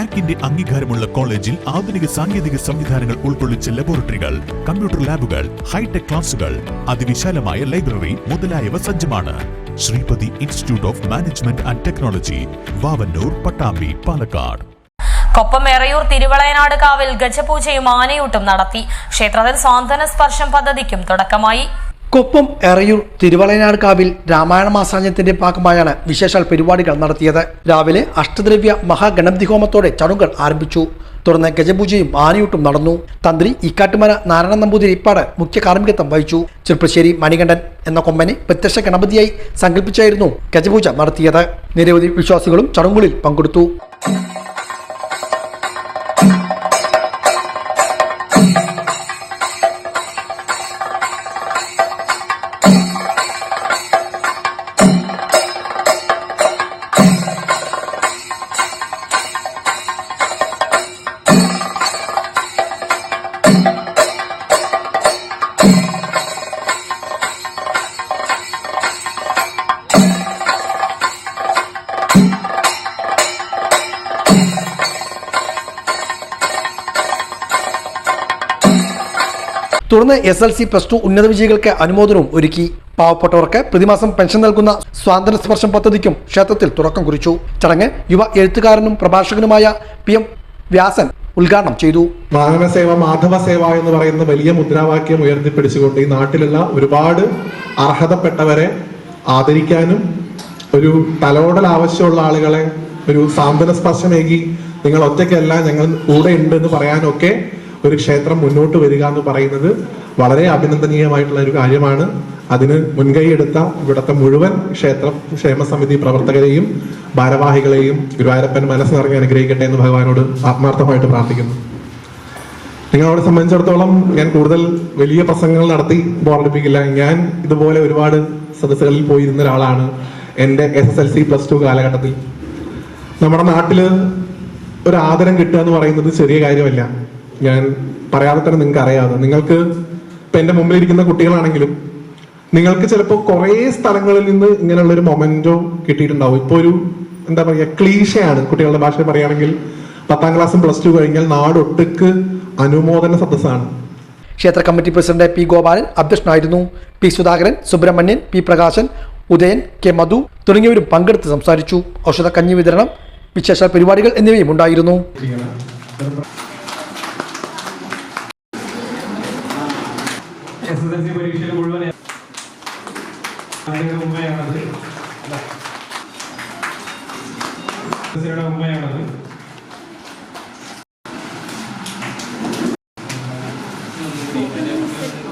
നാക്കിന്റെ അംഗീകാരമുള്ള കോളേജിൽ ആധുനിക സാങ്കേതിക സംവിധാനങ്ങൾ ഉൾക്കൊള്ളിച്ച ലബോറട്ടറികൾ കമ്പ്യൂട്ടർ ലാബുകൾ ഹൈടെക് ക്ലാസുകൾ അതിവിശാലമായ ലൈബ്രറി മുതലായവ സജ്ജമാണ്. Sreepathi institute of management and technology Vavanoor Pattambi Palakkad. Koppam Erayur Thiruvalayanad കാവിൽ ഗജപൂജയും ആനയൂട്ടും നടത്തി. ക്ഷേത്രത്തിൽ സ്വാന്തന സ്പർശം പദ്ധതിക്കും തുടക്കമായി. കൊപ്പം എറയൂർ തിരുവളയനാട് കാവിൽ രാമായണ മാസാന്യത്തിന്റെ ഭാഗമായാണ് വിശേഷാൽ പരിപാടികൾ നടത്തിയത്. രാവിലെ അഷ്ടദ്രവ്യ മഹാഗണപതി ഹോമത്തോടെ ചടങ്ങുകൾ ആരംഭിച്ചു. തുടർന്ന് ഗജപൂജയും ആനയൂട്ടും നടന്നു. തന്ത്രി ഇക്കാട്ടുമന നാരായണ നമ്പൂതിരി ഇപ്പാട് മുഖ്യ കാർമ്മികത്വം വഹിച്ചു. ചെറുപ്പശ്ശേരി മണികണ്ഠൻ എന്ന കൊമ്പനെ പ്രത്യക്ഷ ഗണപതിയായി സങ്കല്പിച്ചായിരുന്നു ഗജപൂജ നടത്തിയത്. നിരവധി വിശ്വാസികളും ചടങ്ങുകളിൽ പങ്കെടുത്തു. തുടർന്ന് S L C plus two ഉന്നത വിജയികൾക്ക് അനുമോദനവും ഒരുക്കി. പാവപ്പെട്ടവർക്ക് പ്രതിമാസം പെൻഷൻ നൽകുന്ന സ്വാതന്ത്ര്യ സ്പർശം പദ്ധതിക്കും ക്ഷേത്രത്തിൽ തുടക്കം കുറിച്ചു. ചടങ്ങ് യുവ എഴുത്തുകാരനും പ്രഭാഷകനുമായ പി എം വ്യാസൻ ഉദ്ഘാടനം ചെയ്തു. വാഹനസേവ മാധവ സേവ എന്ന് പറയുന്ന വലിയ മുദ്രാവാക്യം ഉയർത്തിപ്പിടിച്ചുകൊണ്ട് ഈ നാട്ടിലുള്ള ഒരുപാട് അർഹതപ്പെട്ടവരെ ആദരിക്കാനും ഒരു തലോടൽ ആവശ്യമുള്ള ആളുകളെ ഒരു സാന്ത്വന സ്പർശമേകി നിങ്ങൾ ഒറ്റയ്ക്കല്ല ഞങ്ങൾ കൂടെ ഉണ്ട് എന്ന് പറയാനൊക്കെ ഒരു ക്ഷേത്രം മുന്നോട്ട് വരിക എന്ന് പറയുന്നത് വളരെ അഭിനന്ദനീയമായിട്ടുള്ള ഒരു കാര്യമാണ്. അതിന് മുൻകൈ എടുത്ത ഇവിടുത്തെ മുഴുവൻ ക്ഷേത്രം ക്ഷേമ സമിതി പ്രവർത്തകരെയും ഭാരവാഹികളെയും ഗുരുവായൂരപ്പൻ മനസ്സ് നിറഞ്ഞ് അനുഗ്രഹിക്കട്ടെ എന്ന് ഭഗവാനോട് ആത്മാർത്ഥമായിട്ട് പ്രാർത്ഥിക്കുന്നു. നിങ്ങളോട് സംബന്ധിച്ചിടത്തോളം ഞാൻ കൂടുതൽ വലിയ പ്രസംഗങ്ങൾ നടത്തി ബോറടിപ്പിക്കില്ല ഞാൻ ഇതുപോലെ ഒരുപാട് സദസ്സുകളിൽ പോയിരുന്ന ഒരാളാണ് എന്റെ S S L C plus two കാലഘട്ടത്തിൽ. നമ്മുടെ നാട്ടിൽ ഒരു ആദരം കിട്ടുക എന്ന് പറയുന്നത് ചെറിയ കാര്യമല്ല. ഞാൻ പറയാതെ തന്നെ നിങ്ങൾക്ക് അറിയാതെ നിങ്ങൾക്ക് ഇപ്പൊ എന്റെ മുമ്പിലിരിക്കുന്ന കുട്ടികളാണെങ്കിലും നിങ്ങൾക്ക് ചിലപ്പോൾ കുറേ സ്ഥലങ്ങളിൽ നിന്ന് ഇങ്ങനെയുള്ള ഒരു മൊമെന്റോ കിട്ടിയിട്ടുണ്ടാവും. ഇപ്പൊ ഒരു എന്താ പറയുക ക്ലീശയാണ് കുട്ടികളുടെ ഭാഷ പറയുകയാണെങ്കിൽ പത്താം ക്ലാസ്സും പ്ലസ് ടു കഴിഞ്ഞാൽ നാടൊട്ടുക്ക് അനുമോദന സദസ്സാണ്. ക്ഷേത്ര കമ്മിറ്റി പ്രസിഡന്റ് പി ഗോപാലൻ അധ്യക്ഷനായിരുന്നു P Sudhakaran Subramanian P Prakashan Udayan K Madhu തുടങ്ങിയവരും പങ്കെടുത്ത് സംസാരിച്ചു. ഔഷധ കഞ്ഞി വിതരണം വിശേഷ പരിപാടികൾ എന്നിവയും ഉണ്ടായിരുന്നു. എസ് എസ് എൽ സി പരീക്ഷയിൽ മുഴുവൻ ഉമ്മയാണത് മുമ്പെയാണത്.